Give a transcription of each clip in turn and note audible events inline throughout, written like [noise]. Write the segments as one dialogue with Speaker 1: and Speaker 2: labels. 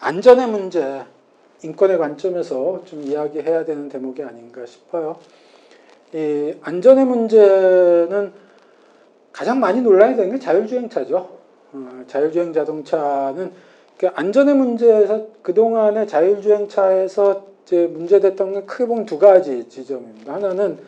Speaker 1: 안전의 문제, 인권의 관점에서 좀 이야기해야 되는 대목이 아닌가 싶어요. 이 안전의 문제는 가장 많이 논란이 되는 게 자율주행차죠. 어, 자율주행 자동차는 그 안전의 문제에서 그동안의 자율주행차에서 이제 문제됐던 게 크게 두 가지 지점입니다. 하나는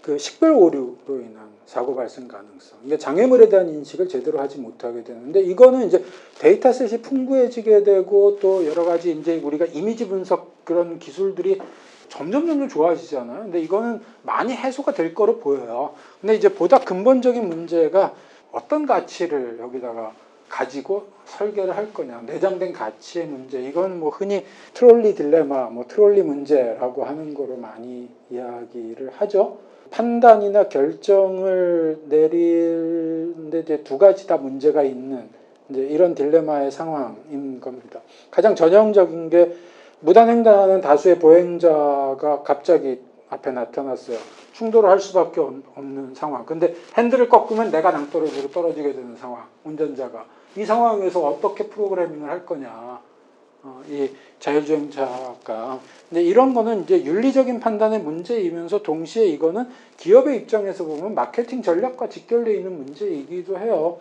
Speaker 1: 그 식별 오류로 인한 사고 발생 가능성. 이게 장애물에 대한 인식을 제대로 하지 못하게 되는데 이거는 이제 데이터셋이 풍부해지게 되고 또 여러 가지 이제 우리가 이미지 분석 그런 기술들이 점점 점점 좋아지잖아요. 근데 이거는 많이 해소가 될 거로 보여요. 근데 이제 보다 근본적인 문제가 어떤 가치를 여기다가 가지고 설계를 할 거냐. 내장된 가치의 문제. 이건 뭐 흔히 트롤리 딜레마, 뭐 트롤리 문제라고 하는 거로 많이 이야기를 하죠. 판단이나 결정을 내리는데 이제 두 가지 다 문제가 있는 이제 이런 딜레마의 상황인 겁니다. 가장 전형적인 게 무단횡단하는 다수의 보행자가 갑자기 앞에 나타났어요. 충돌을 할 수밖에 없- 없는 상황. 근데 핸들을 꺾으면 내가 낭떠러지로 떨어지게 되는 상황. 운전자가 이 상황에서 어떻게 프로그래밍을 할 거냐. 어, 이 자율주행차가. 근데 이런 거는 이제 윤리적인 판단의 문제이면서 동시에 이거는 기업의 입장에서 보면 마케팅 전략과 직결되어 있는 문제이기도 해요.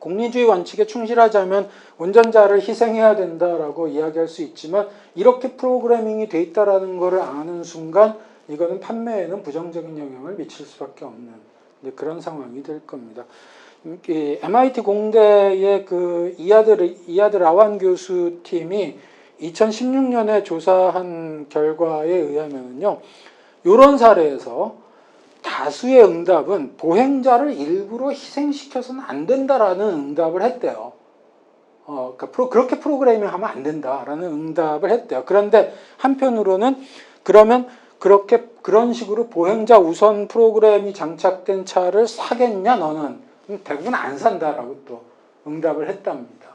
Speaker 1: 공리주의 원칙에 충실하자면 운전자를 희생해야 된다라고 이야기할 수 있지만 이렇게 프로그래밍이 돼 있다라는 것을 아는 순간 이거는 판매에는 부정적인 영향을 미칠 수밖에 없는 그런 상황이 될 겁니다. 음, 이 MIT 공대의 그 이아드 이아드 라완 교수 팀이 2016년에 조사한 결과에 의하면요, 이런 사례에서 다수의 응답은 보행자를 일부러 희생시켜서는 안 된다라는 응답을 했대요. 어, 그러니까 프로, 그렇게 프로그래밍 하면 안 된다라는 응답을 했대요. 그런데 한편으로는 그러면 그렇게 그런 식으로 보행자 우선 프로그램이 장착된 차를 사겠냐 너는 음, 대부분 안 산다라고 또 응답을 했답니다.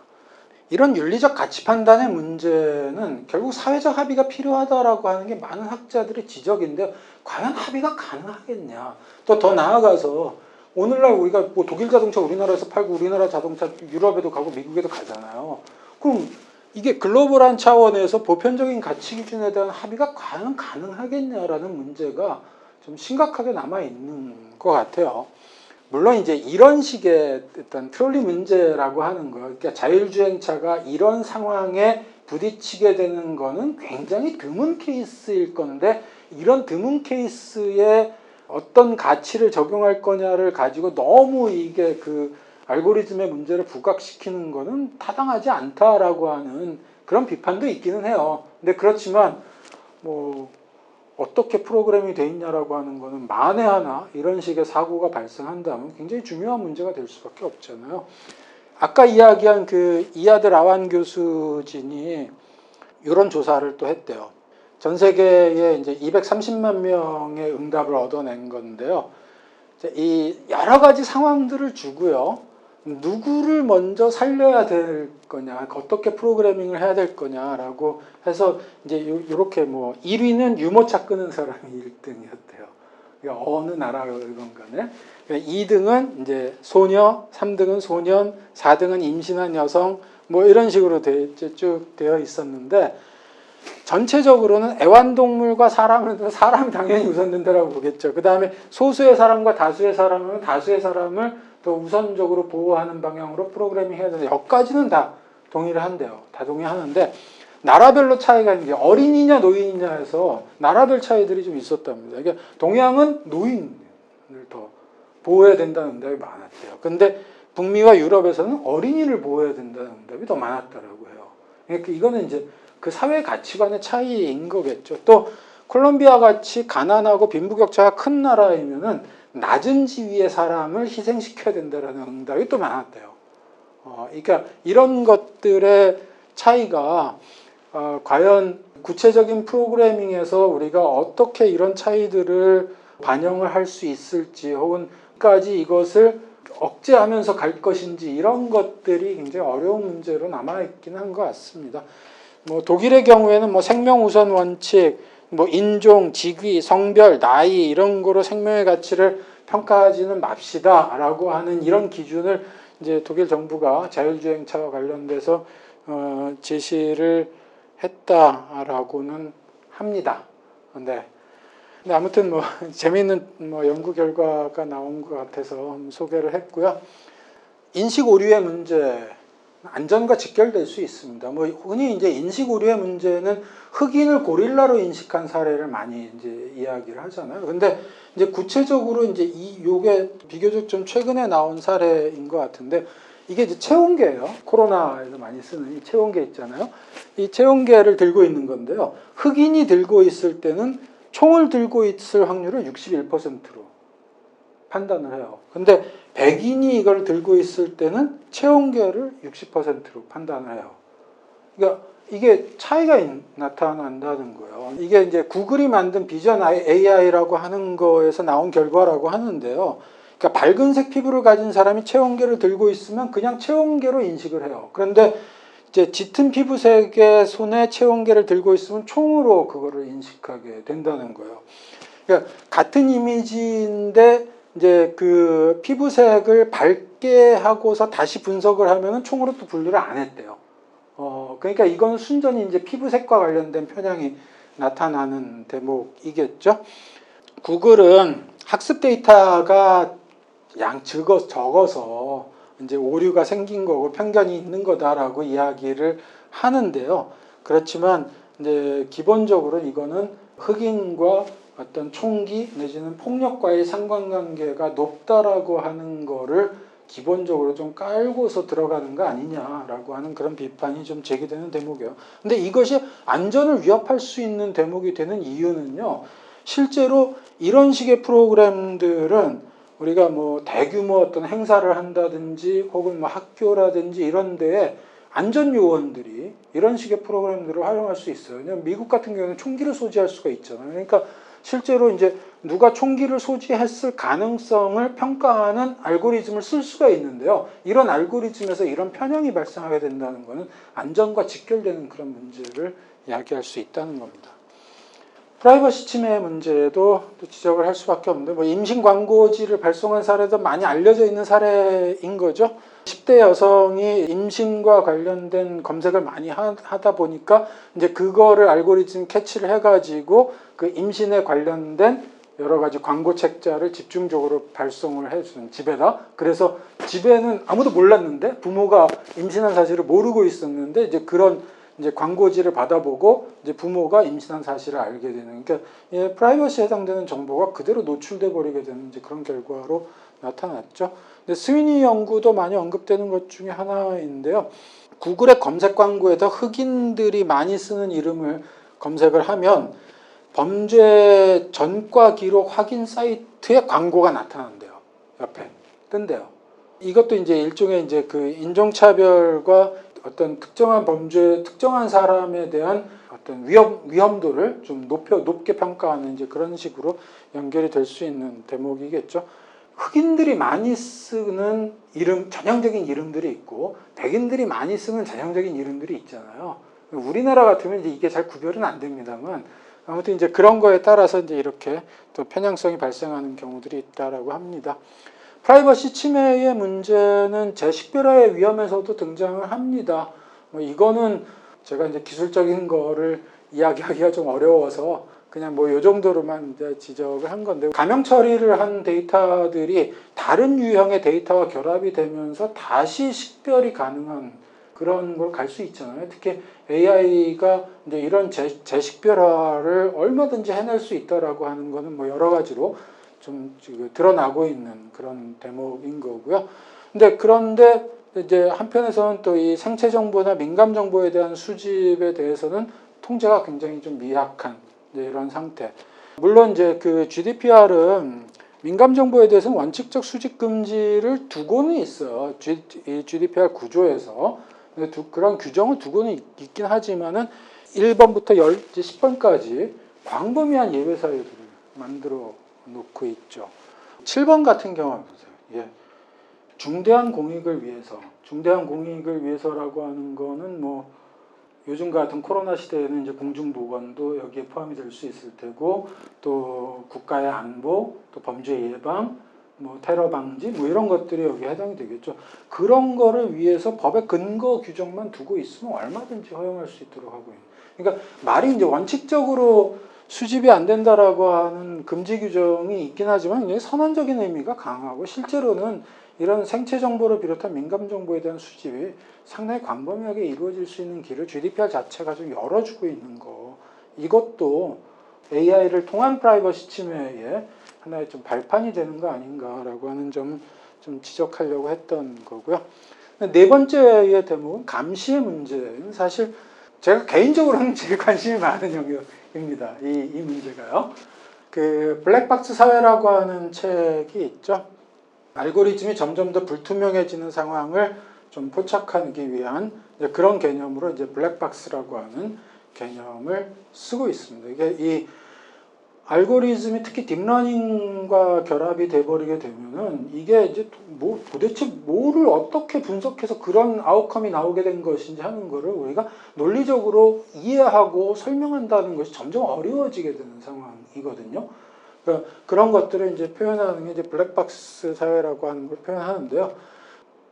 Speaker 1: 이런 윤리적 가치 판단의 문제는 결국 사회적 합의가 필요하다라고 하는 게 많은 학자들의 지적인데 과연 합의가 가능하겠냐? 또 더 나아가서 오늘날 우리가 뭐 독일 자동차 우리나라에서 팔고 우리나라 자동차 유럽에도 가고 미국에도 가잖아요. 그럼 이게 글로벌한 차원에서 보편적인 가치 기준에 대한 합의가 과연 가능하겠냐라는 문제가 좀 심각하게 남아 있는 것 같아요. 물론 이제 이런 식의 어떤 트롤리 문제라고 하는 거, 그러니까 자율주행차가 이런 상황에 부딪히게 되는 거는 굉장히 드문 케이스일 건데 이런 드문 케이스에 어떤 가치를 적용할 거냐를 가지고 너무 이게 그 알고리즘의 문제를 부각시키는 거는 타당하지 않다라고 하는 그런 비판도 있기는 해요. 근데 그렇지만 뭐 어떻게 프로그램이 돼 있냐라고 하는 거는 만에 하나 이런 식의 사고가 발생한다면 굉장히 중요한 문제가 될 수밖에 없잖아요. 아까 이야기한 그 이아드 라완 교수진이 이런 조사를 또 했대요. 전 세계에 이제 230만 명의 응답을 얻어낸 건데요. 이 여러 가지 상황들을 주고요. 누구를 먼저 살려야 될 거냐, 어떻게 프로그래밍을 해야 될 거냐라고 해서 이제 요- 요렇게 뭐 1위는 유모차 끄는 사람이 [laughs] 1등이었대요. 그러니까 어느 나라건 간에. 2등은 이제 소녀, 3등은 소년, 4등은 임신한 여성, 뭐 이런 식으로 돼, 쭉 되어 있었는데 전체적으로는 애완동물과 사람은 [laughs] 사람이 당연히 우선 된다라고 보겠죠. 그 다음에 소수의 사람과 다수의 사람은 다수의 사람을 더 우선적으로 보호하는 방향으로 프로그래밍 해야 되는데 여기까지는 다 동의를 한대요. 다 동의하는데 나라별로 차이가 있는 게 어린이냐 노인이냐에서 나라별 차이들이 좀 있었답니다. 이게 동양은 노인을 더 보호해야 된다는 응답이 많았대요. 근데 북미와 유럽에서는 어린이를 보호해야 된다는 응답이 더 많았다라고 해요. 그러니까 이거는 이제 그 사회 가치관의 차이인 거겠죠. 또 콜롬비아 같이 가난하고 빈부격차가 큰 나라이면은 낮은 지위의 사람을 희생시켜야 된다라는 응답이 또 많았대요. 어, 그러니까 이런 것들의 차이가 어, 과연 구체적인 프로그래밍에서 우리가 어떻게 이런 차이들을 반영을 할 수 있을지 혹은 까지 이것을 억제하면서 갈 것인지 이런 것들이 굉장히 어려운 문제로 남아 있긴 한 것 같습니다. 뭐 독일의 경우에는 뭐 생명 우선 원칙, 뭐 인종, 직위, 성별, 나이 이런 거로 생명의 가치를 평가하지는 맙시다라고 하는 이런 기준을 이제 독일 정부가 자율주행차와 관련돼서 어, 제시를 했다라고는 합니다. 근데, 근데 아무튼 뭐 [laughs] 재미있는 뭐 연구 결과가 나온 것 같아서 소개를 했고요. 인식 오류의 문제 안전과 직결될 수 있습니다. 뭐 흔히 이제 인식 오류의 문제는 흑인을 고릴라로 인식한 사례를 많이 이제 이야기를 하잖아요. 근데 이제 구체적으로 이제 이 요게 비교적 좀 최근에 나온 사례인 것 같은데 이게 이제 체온계예요. 코로나에서 많이 쓰는 이 체온계 있잖아요. 이 체온계를 들고 있는 건데요. 흑인이 들고 있을 때는 총을 들고 있을 확률을 61%로 판단을 해요. 근데 백인이 이걸 들고 있을 때는 체온계를 60%로 판단을 해요. 그러니까 이게 차이가 있- 나타난다는 거예요. 이게 이제 구글이 만든 비전 AI라고 하는 거에서 나온 결과라고 하는데요. 그러니까 밝은색 피부를 가진 사람이 체온계를 들고 있으면 그냥 체온계로 인식을 해요. 그런데 이제 짙은 피부색의 손에 체온계를 들고 있으면 총으로 그거를 인식하게 된다는 거예요. 그러니까 같은 이미지인데 이제 그 피부색을 밝게 하고서 다시 분석을 하면은 총으로 또 분류를 안 했대요. 어, 그러니까 이건 순전히 이제 피부색과 관련된 편향이 나타나는 대목이겠죠. 구글은 학습 데이터가 양 적어, 적어서 이제 오류가 생긴 거고 편견이 있는 거다라고 이야기를 하는데요. 그렇지만 이제 기본적으로 이거는 흑인과 어떤 총기 내지는 폭력과의 상관관계가 높다라고 하는 거를 기본적으로 좀 깔고서 들어가는 거 아니냐라고 하는 그런 비판이 좀 제기되는 대목이에요. 근데 이것이 안전을 위협할 수 있는 대목이 되는 이유는요. 실제로 이런 식의 프로그램들은 우리가 뭐 대규모 어떤 행사를 한다든지 혹은 뭐 학교라든지 이런 데에 안전 요원들이 이런 식의 프로그램들을 활용할 수 있어요. 왜냐면 미국 같은 경우는 총기를 소지할 수가 있잖아요. 그러니까 실제로 이제 누가 총기를 소지했을 가능성을 평가하는 알고리즘을 쓸 수가 있는데요. 이런 알고리즘에서 이런 편향이 발생하게 된다는 것은 안전과 직결되는 그런 문제를 이야기할 수 있다는 겁니다. 프라이버시 침해 문제도 또 지적을 할 수밖에 없는데 뭐 임신 광고지를 발송한 사례도 많이 알려져 있는 사례인 거죠. 10대 여성이 임신과 관련된 검색을 많이 하- 하다 보니까 이제 그거를 알고리즘 캐치를 해가지고 그 임신에 관련된 여러 가지 광고 책자를 집중적으로 발송을 해주는 집에다 그래서 집에는 아무도 몰랐는데 부모가 임신한 사실을 모르고 있었는데 이제 그런 이제 광고지를 받아보고 이제 부모가 임신한 사실을 알게 되는 그러니까 예, 프라이버시에 해당되는 정보가 그대로 노출돼 버리게 되는 이제 그런 결과로 나타났죠. 근데 스위니 연구도 많이 언급되는 것 중에 하나인데요. 구글의 검색 광고에서 흑인들이 많이 쓰는 이름을 검색을 하면 범죄 전과 기록 확인 사이트에 광고가 나타난대요. 옆에 뜬대요. 이것도 이제 일종의 이제 그 인종차별과 어떤 특정한 범죄, 특정한 사람에 대한 어떤 위험 위험도를 좀 높여 높게 평가하는 이제 그런 식으로 연결이 될 수 있는 대목이겠죠. 흑인들이 많이 쓰는 이름 전형적인 이름들이 있고 백인들이 많이 쓰는 전형적인 이름들이 있잖아요. 우리나라 같으면 이제 이게 잘 구별은 안 됩니다만 아무튼 이제 그런 거에 따라서 이제 이렇게 또 편향성이 발생하는 경우들이 있다라고 합니다. 프라이버시 침해의 문제는 재식별화의 위험에서도 등장을 합니다. 뭐 이거는 제가 이제 기술적인 거를 이야기하기가 좀 어려워서 그냥 뭐 요 정도로만 이제 지적을 한 건데 가명 처리를 한 데이터들이 다른 유형의 데이터와 결합이 되면서 다시 식별이 가능한 그런 걸 갈 수 있잖아요. 특히 AI가 이제 이런 재, 재식별화를 얼마든지 해낼 수 있다라고 하는 거는 뭐 여러 가지로 좀 지금 드러나고 있는 그런 대목인 거고요. 근데 그런데 이제 한편에서는 또 이 생체 정보나 민감 정보에 대한 수집에 대해서는 통제가 굉장히 좀 미약한 이런 상태. 물론 이제 그 GDPR은 민감 정보에 대해서는 원칙적 수집 금지를 두고는 있어요. G, 이 GDPR 구조에서 두, 그런 규정을 두고는 있, 있긴 하지만은 1번부터 10번까지 광범위한 예외 사유들을 만들어 놓고 있죠. 7번 같은 경우 보세요. 예. 중대한 공익을 위해서, 중대한 공익을 위해서라고 하는 거는 뭐 요즘 같은 코로나 시대에는 이제 공중보건도 여기에 포함이 될 수 있을 테고 또 국가의 안보, 또 범죄 예방, 뭐 테러 방지 뭐 이런 것들이 여기 해당이 되겠죠. 그런 거를 위해서 법의 근거 규정만 두고 있으면 얼마든지 허용할 수 있도록 하고 있는. 그러니까 말이 이제 원칙적으로 수집이 안 된다라고 하는 금지 규정이 있긴 하지만 굉장히 선언적인 의미가 강하고 실제로는 이런 생체 정보를 비롯한 민감 정보에 대한 수집이 상당히 광범위하게 이루어질 수 있는 길을 GDPR 자체가 좀 열어주고 있는 거. 이것도 AI를 통한 프라이버시 침해에 하나의 좀 발판이 되는 거 아닌가라고 하는 점 좀 지적하려고 했던 거고요. 네 번째의 대목은 감시의 문제는 사실 제가 개인적으로는 [laughs] 제일 관심이 많은 영역입니다. 이, 이 문제가요. 그 블랙박스 사회라고 하는 책이 있죠. 알고리즘이 점점 더 불투명해지는 상황을 좀 포착하기 위한 그런 개념으로 이제 블랙박스라고 하는 개념을 쓰고 있습니다. 이게 이 알고리즘이 특히 딥러닝과 결합이 돼버리게 되면은 이게 이제 뭐 도대체 뭐를 어떻게 분석해서 그런 아웃컴이 나오게 된 것인지 하는 거를 우리가 논리적으로 이해하고 설명한다는 것이 점점 어려워지게 되는 상황이거든요. 그러니까 그런 것들을 이제 표현하는 게 이제 블랙박스 사회라고 하는 걸 표현하는데요.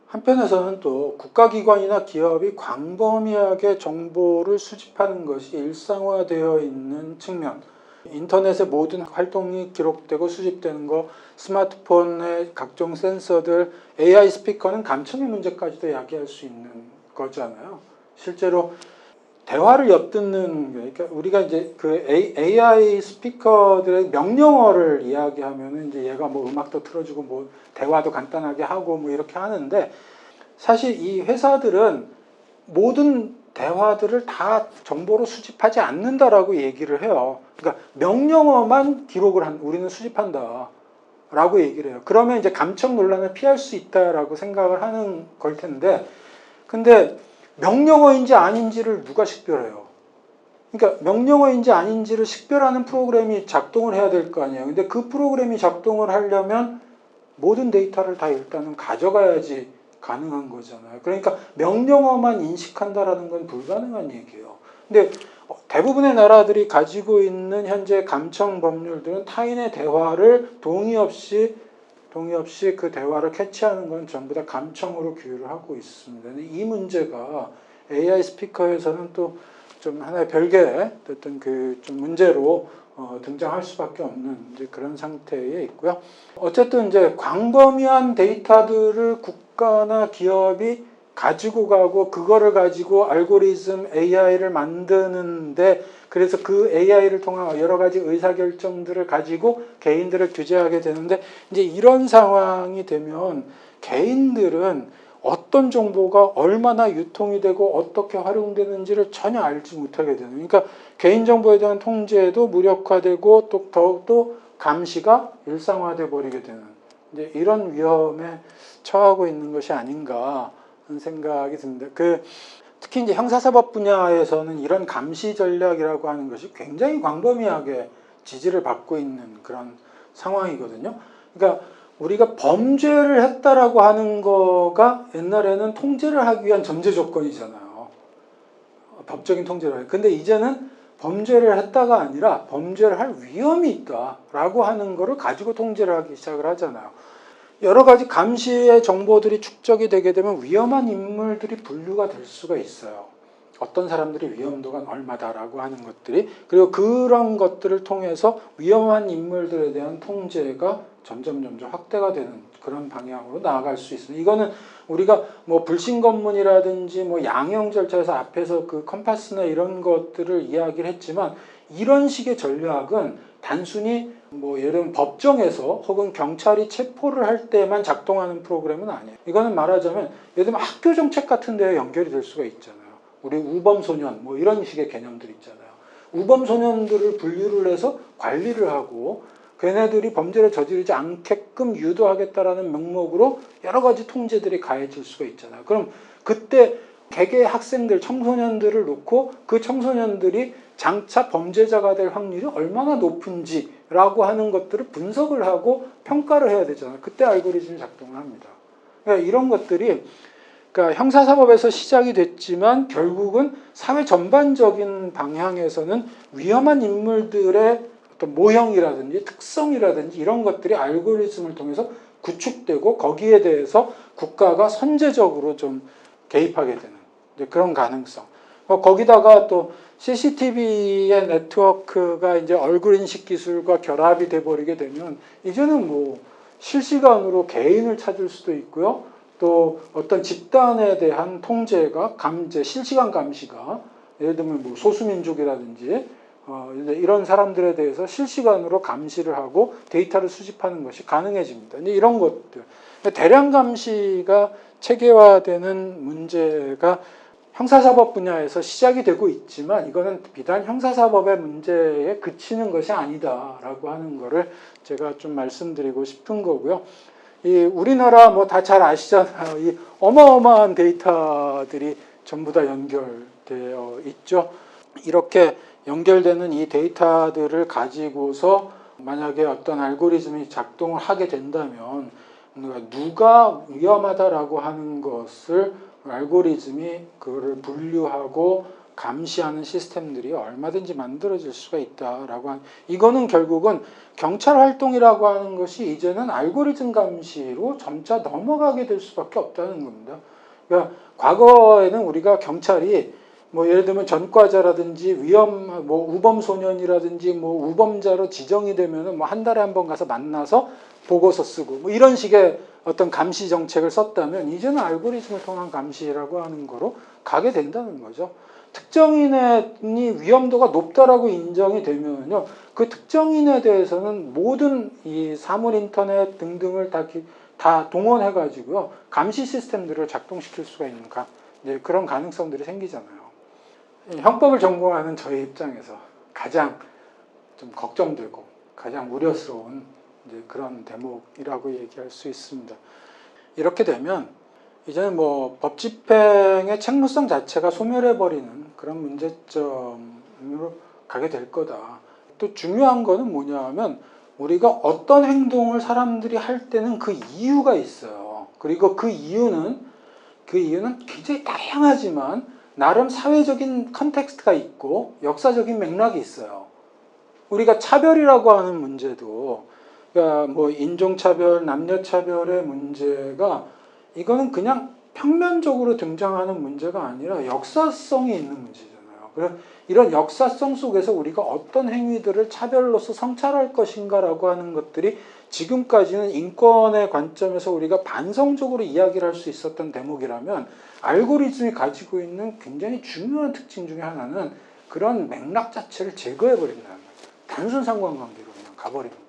Speaker 1: 한편에서는 또 국가기관이나 기업이 광범위하게 정보를 수집하는 것이 일상화되어 있는 측면, 인터넷의 모든 활동이 기록되고 수집되는 거, 스마트폰의 각종 센서들, AI 스피커는 감청의 문제까지도 야기할 수 있는 거잖아요. 실제로 대화를 엿듣는 그러니까 우리가 이제 그 AI 스피커들의 명령어를 이야기하면은 이제 얘가 뭐 음악도 틀어주고 뭐 대화도 간단하게 하고 뭐 이렇게 하는데 사실 이 회사들은 모든 대화들을 다 정보로 수집하지 않는다라고 얘기를 해요. 그러니까 명령어만 기록을 한 우리는 수집한다. 라고 얘기를 해요. 그러면 이제 감청 논란을 피할 수 있다라고 생각을 하는 걸 텐데, 근데 명령어인지 아닌지를 누가 식별해요? 그러니까 명령어인지 아닌지를 식별하는 프로그램이 작동을 해야 될 거 아니에요. 근데 그 프로그램이 작동을 하려면 모든 데이터를 다 일단은 가져가야지 가능한 거잖아요. 그러니까 명령어만 인식한다라는 건 불가능한 얘기예요. 근데 대부분의 나라들이 가지고 있는 현재 감청 법률들은 타인의 대화를 동의 없이 동의 없이 그 대화를 캐치하는 건 전부 다 감청으로 규율을 하고 있습니다. 이 문제가 AI 스피커에서는 또 좀 하나의 별개의 어떤 그 좀 문제로 어, 등장할 수밖에 없는 이제 그런 상태에 있고요. 어쨌든 이제 광범위한 데이터들을 국가나 기업이 가지고 가고 그거를 가지고 알고리즘 AI를 만드는데 그래서 그 AI를 통한 여러 가지 의사 결정들을 가지고 개인들을 규제하게 되는데 이제 이런 상황이 되면 개인들은 어떤 정보가 얼마나 유통이 되고 어떻게 활용되는지를 전혀 알지 못하게 되는. 그러니까 개인정보에 대한 통제도 무력화되고 또 더욱더 감시가 일상화돼 버리게 되는 이제 이런 위험에 처하고 있는 것이 아닌가 하는 생각이 듭니다. 그 특히 이제 형사사법 분야에서는 이런 감시 전략이라고 하는 것이 굉장히 광범위하게 지지를 받고 있는 그런 상황이거든요. 그러니까 우리가 범죄를 했다라고 하는 거가 옛날에는 통제를 하기 위한 전제 조건이잖아요. 법적인 통제를. 근데 이제는 범죄를 했다가 아니라 범죄를 할 위험이 있다라고 하는 거를 가지고 통제를 하기 시작을 하잖아요. 여러 가지 감시의 정보들이 축적이 되게 되면 위험한 인물들이 분류가 될 수가 있어요. 어떤 사람들이 위험도가 얼마다라고 하는 것들이 그리고 그런 것들을 통해서 위험한 인물들에 대한 통제가 점점 점점 확대가 되는 그런 방향으로 나아갈 수 있습니다. 이거는 우리가 뭐 불신 검문이라든지 뭐 양형 절차에서 앞에서 그 컴파스나 이런 것들을 이야기를 했지만 이런 식의 전략은 단순히 뭐 예를 들면 법정에서 혹은 경찰이 체포를 할 때만 작동하는 프로그램은 아니에요. 이거는 말하자면 예를 들면 학교 정책 같은 데에 연결이 될 수가 있잖아요. 우리 우범 소년 뭐 이런 식의 개념들 있잖아요. 우범 소년들을 분류를 해서 관리를 하고 걔네들이 범죄를 저지르지 않게끔 유도하겠다라는 명목으로 여러 가지 통제들이 가해질 수가 있잖아요. 그럼 그때 개개 학생들, 청소년들을 놓고 그 청소년들이 장차 범죄자가 될 확률이 얼마나 높은지라고 하는 것들을 분석을 하고 평가를 해야 되잖아요. 그때 알고리즘이 작동을 합니다. 그러니까 이런 것들이 그러니까 형사사법에서 시작이 됐지만 결국은 사회 전반적인 방향에서는 위험한 인물들의 어떤 모형이라든지 특성이라든지 이런 것들이 알고리즘을 통해서 구축되고 거기에 대해서 국가가 선제적으로 좀 개입하게 되는 그런 가능성. 어, 거기다가 또 CCTV의 네트워크가 이제 얼굴 인식 기술과 결합이 돼 버리게 되면 이제는 뭐 실시간으로 개인을 찾을 수도 있고요. 또 어떤 집단에 대한 통제가 감제 실시간 감시가 예를 들면 뭐 소수민족이라든지 어, 이런 사람들에 대해서 실시간으로 감시를 하고 데이터를 수집하는 것이 가능해집니다. 이제 이런 것들 대량 감시가 체계화되는 문제가 형사사법 분야에서 시작이 되고 있지만 이거는 비단 형사사법의 문제에 그치는 것이 아니다라고 하는 것을 제가 좀 말씀드리고 싶은 거고요. 이 우리나라 뭐 다 잘 아시잖아요. 이 어마어마한 데이터들이 전부 다 연결되어 있죠. 이렇게 연결되는 이 데이터들을 가지고서 만약에 어떤 알고리즘이 작동을 하게 된다면 누가 위험하다라고 하는 것을 알고리즘이 그거를 분류하고 감시하는 시스템들이 얼마든지 만들어질 수가 있다라고 한 이거는 결국은 경찰 활동이라고 하는 것이 이제는 알고리즘 감시로 점차 넘어가게 될 수밖에 없다는 겁니다. 그러니까 과거에는 우리가 경찰이 뭐 예를 들면 전과자라든지 위험 뭐 우범 소년이라든지 뭐 우범자로 지정이 되면은 뭐 한 달에 한 번 가서 만나서 보고서 쓰고 뭐 이런 식의 어떤 감시 정책을 썼다면 이제는 알고리즘을 통한 감시라고 하는 거로 가게 된다는 거죠. 특정인의 위험도가 높다라고 인정이 되면요, 그 특정인에 대해서는 모든 이 사물 인터넷 등등을 다, 기- 다 동원해 가지고요 감시 시스템들을 작동시킬 수가 있는 가, 이제 그런 가능성들이 생기잖아요. 이 형법을 전공하는 저희 입장에서 가장 좀 걱정되고 가장 우려스러운 그런 대목이라고 얘기할 수 있습니다. 이렇게 되면 이제는 뭐 법 집행의 책무성 자체가 소멸해 버리는 그런 문제점으로 가게 될 거다. 또 중요한 거는 뭐냐하면 우리가 어떤 행동을 사람들이 할 때는 그 이유가 있어요. 그리고 그 이유는 그 이유는 굉장히 다양하지만 나름 사회적인 컨텍스트가 있고 역사적인 맥락이 있어요. 우리가 차별이라고 하는 문제도 그러니까 뭐 인종차별, 남녀차별의 문제가 이거는 그냥 평면적으로 등장하는 문제가 아니라 역사성이 있는 문제잖아요. 그래서 이런 역사성 속에서 우리가 어떤 행위들을 차별로서 성찰할 것인가라고 하는 것들이 지금까지는 인권의 관점에서 우리가 반성적으로 이야기를 할 수 있었던 대목이라면 알고리즘이 가지고 있는 굉장히 중요한 특징 중에 하나는 그런 맥락 자체를 제거해 버린다는 거예요. 단순 상관관계로 그냥 가버립니다.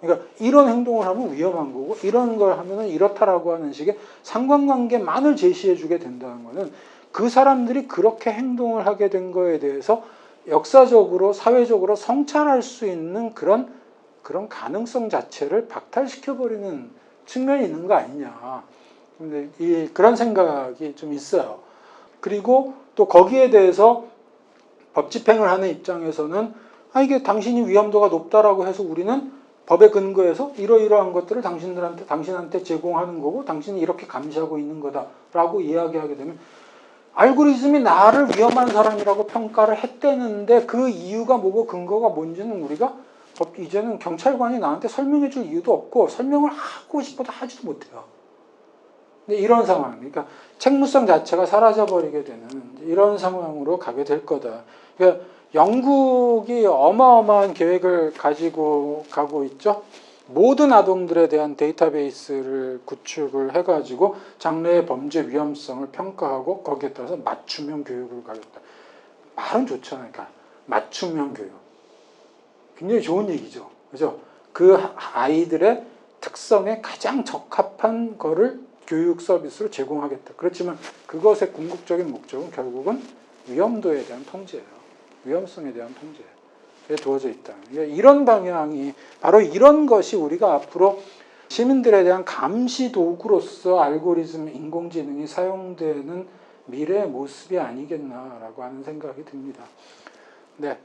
Speaker 1: 그러니까 이런 행동을 하면 위험한 거고 이런 걸 하면은 이렇다라고 하는 식의 상관관계만을 제시해 주게 된다는 거는 그 사람들이 그렇게 행동을 하게 된 거에 대해서 역사적으로 사회적으로 성찰할 수 있는 그런 그런 가능성 자체를 박탈시켜 버리는 측면이 있는 거 아니냐. 근데 이 그런 생각이 좀 있어요. 그리고 또 거기에 대해서 법 집행을 하는 입장에서는 아 이게 당신이 위험도가 높다라고 해서 우리는 법에 근거해서 이러이러한 것들을 당신들한테 당신한테 제공하는 거고 당신이 이렇게 감시하고 있는 거다라고 이야기하게 되면 알고리즘이 나를 위험한 사람이라고 평가를 했대는데 그 이유가 뭐고 근거가 뭔지는 우리가 법- 이제는 경찰관이 나한테 설명해 줄 이유도 없고 설명을 하고 싶어도 하지도 못해요. 근데 이런 상황, 그러니까 책무성 자체가 사라져 버리게 되는 이런 상황으로 가게 될 거다. 그러니까 영국이 어마어마한 계획을 가지고 가고 있죠. 모든 아동들에 대한 데이터베이스를 구축을 해가지고 장래의 범죄 위험성을 평가하고 거기에 따라서 맞춤형 교육을 가겠다. 말은 좋잖아요. 그러니까 맞춤형 교육. 굉장히 좋은 얘기죠. 그죠? 그 아이들의 특성에 가장 적합한 거를 교육 서비스로 제공하겠다. 그렇지만 그것의 궁극적인 목적은 결국은 위험도에 대한 통제예요. 위험성에 대한 통제에 두어져 있다. 그러니까 이런 방향이 바로 이런 것이 우리가 앞으로 시민들에 대한 감시 도구로서 알고리즘, 인공지능이 사용되는 미래의 모습이 아니겠나라고 하는 생각이 듭니다. 네.